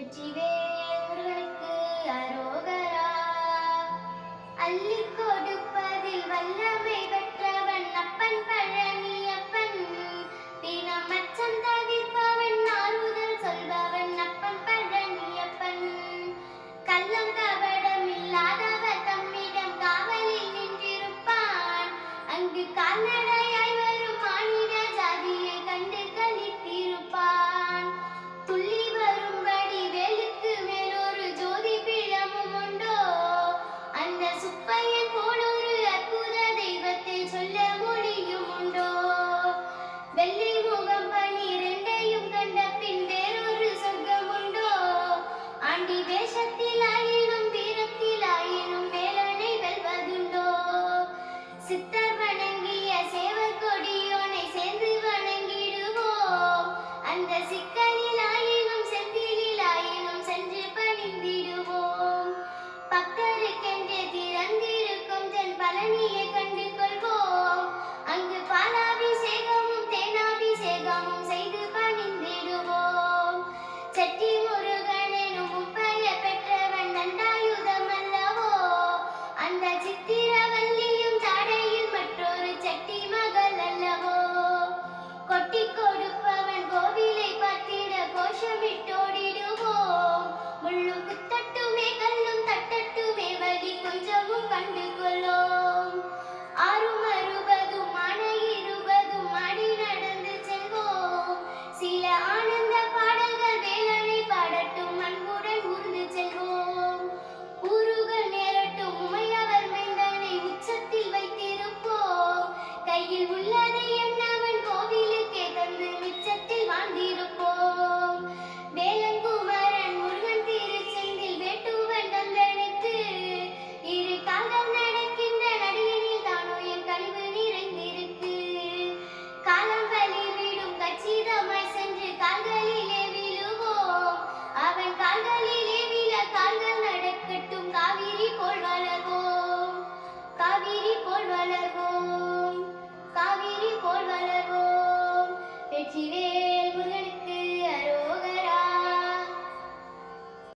வெற்றிவேல் அரோகரா. அள்ளி கொடுப்பதில் வல்லமை பெற்றவன் அப்பன் பழனி அப்பன். அச்சம் தவிர்ப்பவன் ஆறுதல் சொல்பவன் அப்பன் பழனி அப்பன். கள்ளம் கபடம் தம்மிடம் காவலில் நின்றிருப்பான். அங்கு கால்நடை Chatila. positive